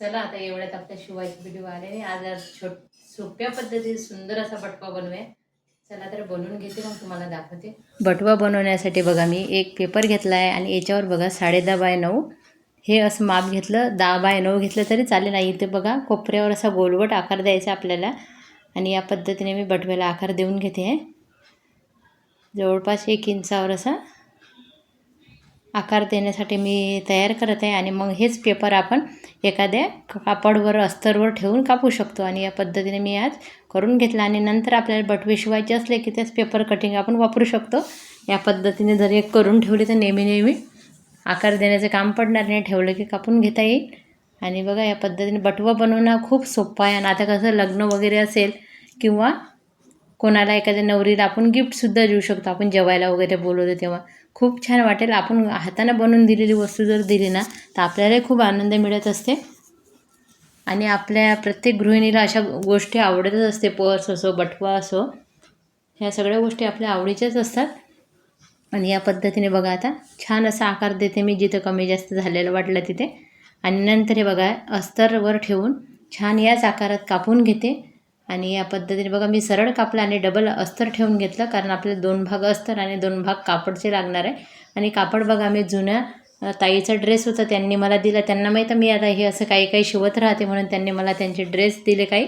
चला आता एवढ्यात आपल्या शिवायची व्हिडिओ आले आणि आज छोट सोप्या पद्धतीने सुंदर असा बटवा बनवूया. चला तर बनवून घेते मग तुम्हाला दाखवते. बटवा बनवण्यासाठी बघा मी एक पेपर घेतला आहे आणि याच्यावर बघा साडेदहा बाय नऊ. हे असं माप घेतलं दहा बाय नऊ घेतलं तरी चालेल. नाही इथे बघा कोपऱ्यावर असा गोलवट आकार द्यायचा आपल्याला. आणि या पद्धतीने मी बटव्याला आकार देऊन घेते. आहे जवळपास एक इंचावर असा आकार देण्यासाठी मी तयार करत आहे आणि मग हेच पेपर आपण एखाद्या कापडवर अस्तरवर ठेवून कापू शकतो. आणि या पद्धतीने मी आज करून घेतला आणि नंतर आपल्याला बटवे शिवायचे असले की तेच पेपर कटिंग आपण वापरू शकतो. या पद्धतीने जर एक करून ठेवली तर नेहमी नेहमी आकार देण्याचं काम पडणार नाही. ठेवलं की कापून घेता येईल. आणि बघा या पद्धतीने बटवा बनवणं खूप सोपं आहे. आणि आता कसं लग्न वगैरे असेल किंवा कोणाला एखाद्या नवरीला आपण गिफ्टसुद्धा देऊ शकतो. आपण जेवायला वगैरे बोलवतो तेव्हा. खूप छान वाटेल. आपण हाताने बनवून दिलेली वस्तू जर दिली ना तर आपल्यालाही खूप आनंद मिळत असते. आणि आपल्या प्रत्येक गृहिणीला अशा गोष्टी आवडतच असते. पर्स असो बटवा असो ह्या सगळ्या गोष्टी आपल्या आवडीच्याच असतात. आणि या पद्धतीने बघा आता छान असा आकार देते मी जिथं कमी जास्त झालेलं वाटलं तिथे. आणि नंतर हे बघा अस्तरवर ठेवून छान याच आकारात कापून घेते. आणि या पद्धतीने बघा मी सरळ कापलं आणि डबल अस्तर ठेवून घेतलं कारण आपल्याला दोन भाग अस्तर आणि दोन भाग कापडचे लागणार आहे. आणि कापड बघा मी जुन्या ताईचा ड्रेस होता त्यांनी मला दिला. त्यांना माहीत मी आता हे असं काही काही शिवत राहते म्हणून त्यांनी मला त्यांचे ड्रेस दिले काही.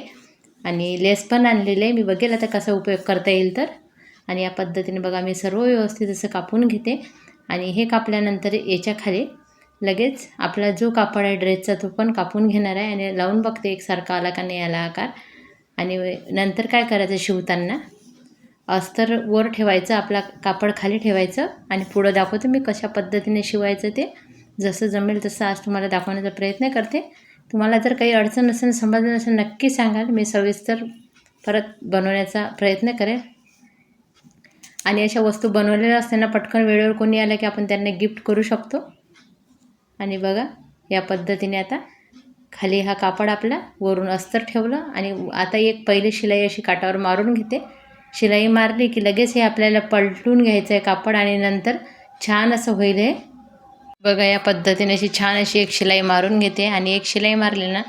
आणि लेस पण आणलेले आहे. मी बघेल आता कसा उपयोग करता येईल तर. आणि या पद्धतीने बघा मी सर्व व्यवस्थित असं कापून घेते. आणि हे कापल्यानंतर याच्या खाली लगेच आपला जो कापड आहे ड्रेसचा तो पण कापून घेणार आहे. आणि लावून बघते एकसारखा आला का नाही आला आकार. आणि नंतर काय करायचं शिवताना? अस्तर वर ठेवायचं आपला कापड खाली ठेवायचं आणि पुढं दाखवते मी कशा पद्धतीने शिवायचं ते. जसं जमेल तसं आज तुम्हाला दाखवण्याचा प्रयत्न करते. तुम्हाला जर काही अडचण नसेल समजलं नसेल नक्की सांगाल. मी सविस्तर परत बनवण्याचा प्रयत्न करेल आणि अशा वस्तू बनवलेल्या असताना पटकन वेळेवर कोणी आलं की आपण त्यांना गिफ्ट करू शकतो. आणि बघा या पद्धतीने आता खाली हा कापड आपला वरून अस्तर ठेवलं आणि आता एक पहिली शिलाई अशी काटावर मारून घेते. शिलाई मारली की लगेच हे आपल्याला पलटून घ्यायचं आहे कापड आणि नंतर छान असं होईल हे. बघा या पद्धतीने अशी छान अशी एक शिलाई मारून घेते आणि एक शिलाई मारली ना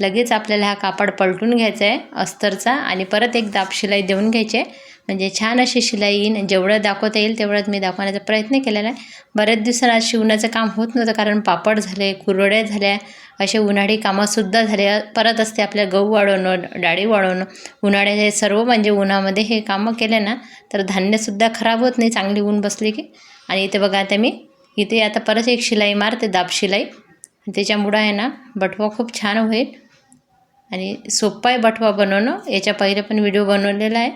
लगेच आपल्याला हा कापड पलटून घ्यायचा आहे अस्तरचा आणि परत एक दाब शिलाई देऊन घ्यायची आहे म्हणजे छान अशी शिलाई येईन. जेवढं दाखवता येईल तेवढंच मी दाखवण्याचा प्रयत्न केलेला आहे. बऱ्याच दिवसांना आज शिवण्याचं काम होत नव्हतं कारण पापड झाले कुरडे झाल्या असे उन्हाळी कामंसुद्धा झाले. परत असते आपल्या गहू वाढवणं डाळी वाढवणं. उन्हाळ्याचे सर्व म्हणजे उन्हामध्ये हे कामं केले ना तर धान्यसुद्धा खराब होत नाही चांगली ऊन बसली की. आणि इथे बघा आता मी इथे आता परत एक शिलाई मारते दाब शिलाई. त्याच्यामुळं आहे ना बटवा खूप छान होईल. आणि सोपा आहे बटवा बनवणं. याच्या पहिले पण व्हिडिओ बनवलेला आहे.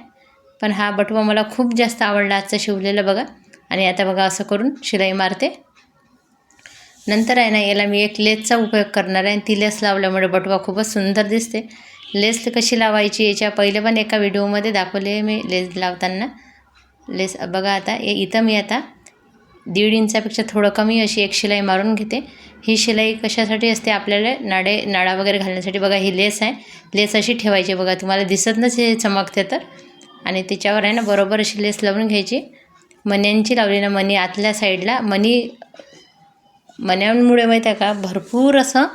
पण हा बटवा मला खूप जास्त आवडला आजचा शिवलेला बघा. आणि आता बघा असं करून शिलाई मारते. नंतर आहे ना याला मी एक लेसचा उपयोग करणार आहे. आणि ती लेस लावल्यामुळे बटवा खूपच सुंदर दिसते. लेस कशी लावायची याच्या पहिले पण एका व्हिडिओमध्ये दाखवले मी लेस लावताना. लेस बघा आता ए इथं मी आता दीड इंचापेक्षा थोडं कमी अशी एक शिलाई मारून घेते. ही शिलाई कशासाठी असते? आपल्याला नाडे नाडा वगैरे घालण्यासाठी बघा ही लेस आहे. लेस अशी ठेवायची बघा. तुम्हाला दिसत नसे चमकते तर. आणि त्याच्यावर आहे ना बरोबर अशी लेस लावून घ्यायची. मण्यांची लावली ना मणी आतल्या साईडला. मणी मण्यांमुळे माहीत आहे का? भरपूर असं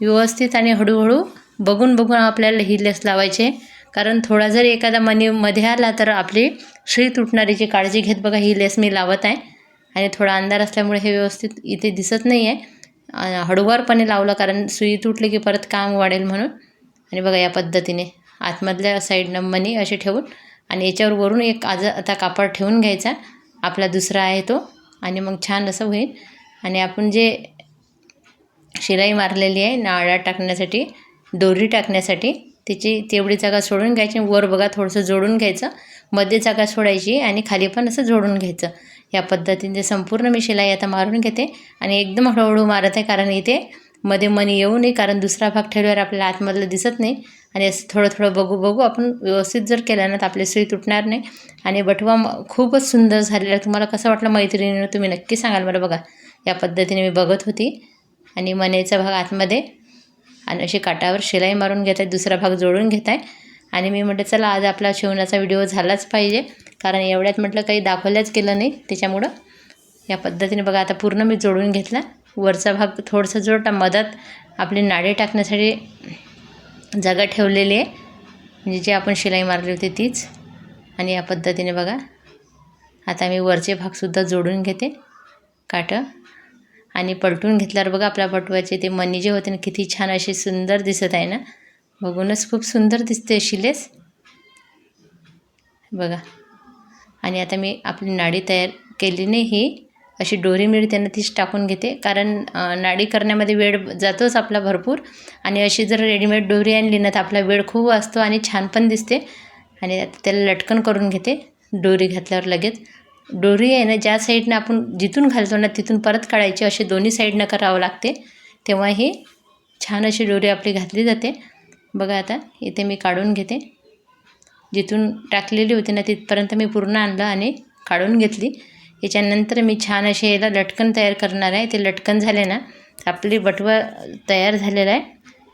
व्यवस्थित आणि हळूहळू बघून बघून आपल्याला ही लेस लावायचे. कारण थोडा जर एखादा मनीमध्ये आला तर आपली सुई तुटणारीची काळजी घेत बघा ही लेस मी लावत आहे. आणि थोडा अंधार असल्यामुळे हे व्यवस्थित इथे दिसत नाही आहे. हळूवारपणे लावलं कारण सुई तुटली की परत काम वाढेल म्हणून. आणि बघा या पद्धतीने आतमधल्या साईडनं मणी असे ठेवून आणि याच्यावर वरून एक आज आता कापड ठेवून घ्यायचा. आपला दुसरा आहे तो. आणि मग छान असं होईल. आणि आपण जे शिलाई मारलेली आहे नाळा टाकण्यासाठी दोरी टाकण्यासाठी त्याची तेवढी जागा सोडून घ्यायची. वर बघा थोडंसं जोडून घ्यायचं. मध्ये जागा सोडायची आणि खाली पण असं जोडून घ्यायचं. या पद्धतीने संपूर्ण मी शिलाई आता मारून घेते. आणि एकदम हळूहळू मारत आहे कारण इथे मध्ये मनी येऊ नये कारण दुसरा भाग ठेवल्यावर आपल्याला आतमधलं दिसत नाही. आणि असं थोडं थोडं बघू बघू. आपण व्यवस्थित जर केलं ना तर आपली सुई तुटणार नाही. आणि बटवा खूपच सुंदर झालेला आहे. तुम्हाला कसं वाटलं मैत्रिणीनं तुम्ही नक्की सांगाल मला बघा. या पद्धतीने मी बघत होती. आणि मनेचा भाग आतमध्ये. आणि अशी काटावर शिलाई मारून घेत आहे दुसरा भाग जोडून घेत आहे आणि मी म्हटलं चला आज आपला शिवणाचा व्हिडिओ झालाच पाहिजे. कारण एवढ्यात म्हटलं काही दाखवल्याच गेलं नाही. त्याच्यामुळं या पद्धतीने बघा आता पूर्ण मी जोडून घेतला. वरचा भाग थोडंसं जोडता मधात आपली नाडी टाकण्यासाठी जागा ठेवलेली आहे. म्हणजे जी आपण शिलाई मारली होती तीच. आणि या पद्धतीने बघा. आता मी वरचे भागसुद्धा जोडून घेते. काठं. आणि पलटून घेतल्यावर बघा आपल्या पटवायचे ते मनी जे होते ना किती छान असे सुंदर दिसत आहे ना. बघूनच खूप सुंदर दिसते अशी लेस बघा. आणि आता मी आपली नाडी तयार केली नाही ही. अशी डोरी मिळते ना तीच टाकून घेते. कारण नाडी करण्यामध्ये वेळ जातोच आपला भरपूर. आणि अशी जर रेडीमेड डोरी आणली ना तर आपला वेळ खूप असतो आणि छान पण दिसते. आणि आता त्याला लटकन करून घेते डोरी घातल्यावर लगेच. डोरी आहे ना ज्या साईडनं आपण जिथून घालतो ना तिथून परत काढायची. अशी दोन्ही साईडनं करावं लागते. तेव्हा ही छान अशी डोरी आपली घातली जाते. बघा आता इथे मी काढून घेते. जिथून टाकलेली होती ना तिथपर्यंत मी पूर्ण आणलं आणि काढून घेतली. याच्यानंतर मी छान असे याला लटकन तयार करणार आहे. ते लटकन झाले ना आपली बटवा तयार झालेला आहे.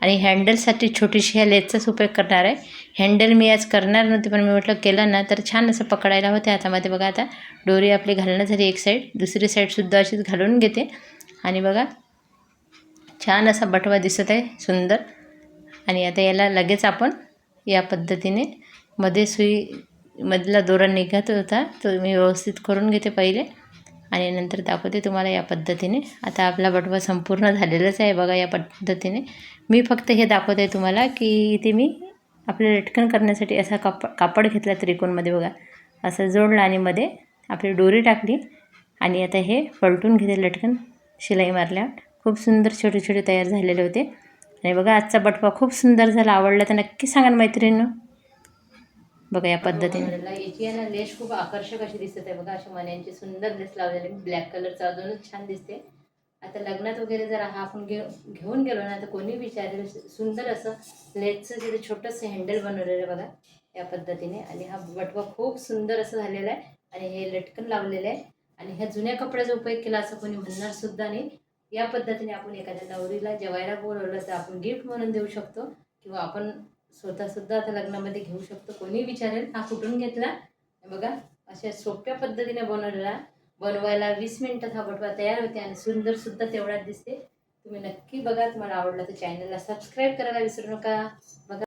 आणि हँडलसाठी छोटीशी ह्या लेसचाच उपयोग करणार आहे. हँडल मी आज करणार नव्हते पण मी म्हटलं केलं ना तर छान असं पकडायला होते हातामध्ये. बघा आता डोरी आपली घालणं झाली एक साईड दुसरी साईडसुद्धा अशीच घालून घेते. आणि बघा छान असा बटवा दिसत आहे सुंदर. आणि आता याला लगेच आपण या पद्धतीने मध्ये सुई मधला दोरा निघत होता तो मी व्यवस्थित करून घेते पहिले. आणि नंतर दाखवते तुम्हाला या पद्धतीने. आता आपला बटवा संपूर्ण झालेलाच आहे बघा या पद्धतीने. मी फक्त हे दाखवते तुम्हाला की इथे मी आपले लटकन करण्यासाठी असा काप कापड घेतला त्रिकोणमध्ये बघा. असं जोडला आणि मध्ये आपली डोरी टाकली. आणि आता हे पलटून घेते लटकन. शिलाई मारल्यावर खूप सुंदर छोटे छोटे तयार झालेले होते. आणि बघा आजचा बटवा खूप सुंदर झाला. आवडला तर नक्की सांगा ना बघा या पद्धतीने. याची आहे ना लेस खूप आकर्षक अशी दिसत आहे बघा अशा मण्यांची सुंदर लेस लावलेली ब्लॅक कलरचा अजूनच छान दिसते. आता लग्नात वगैरे जर हा आपण घेऊ घेऊन गेलो ना तर कोणी विचारेल सुंदर असं लेसचं तिथे छोटंसं हँडल बनवलेलं आहे बघा या पद्धतीने. आणि हा बटवा खूप सुंदर असं झालेला आहे. आणि हे लटकन लावलेलं आहे. आणि ह्या जुन्या कपड्याचा उपयोग केला असं कोणी म्हणणार सुद्धा नाही. या पद्धतीने आपण एखाद्या नवरीला जेवायला बोलवलं तर आपण गिफ्ट म्हणून देऊ शकतो. किंवा आपण स्वतःसुद्धा आता लग्नामध्ये घेऊ शकतो. कोणी विचारेल हा कुठून घेतला? बघा अशा सोप्या पद्धतीने बनवलेला बनवायला वीस मिनिटात हा बटवा तयार होते आणि सुंदर सुद्धा तेवढाच दिसते. तुम्ही नक्की बघा तुम्हाला आवडला तर चॅनलला सबस्क्राईब करायला विसरू नका. बघा.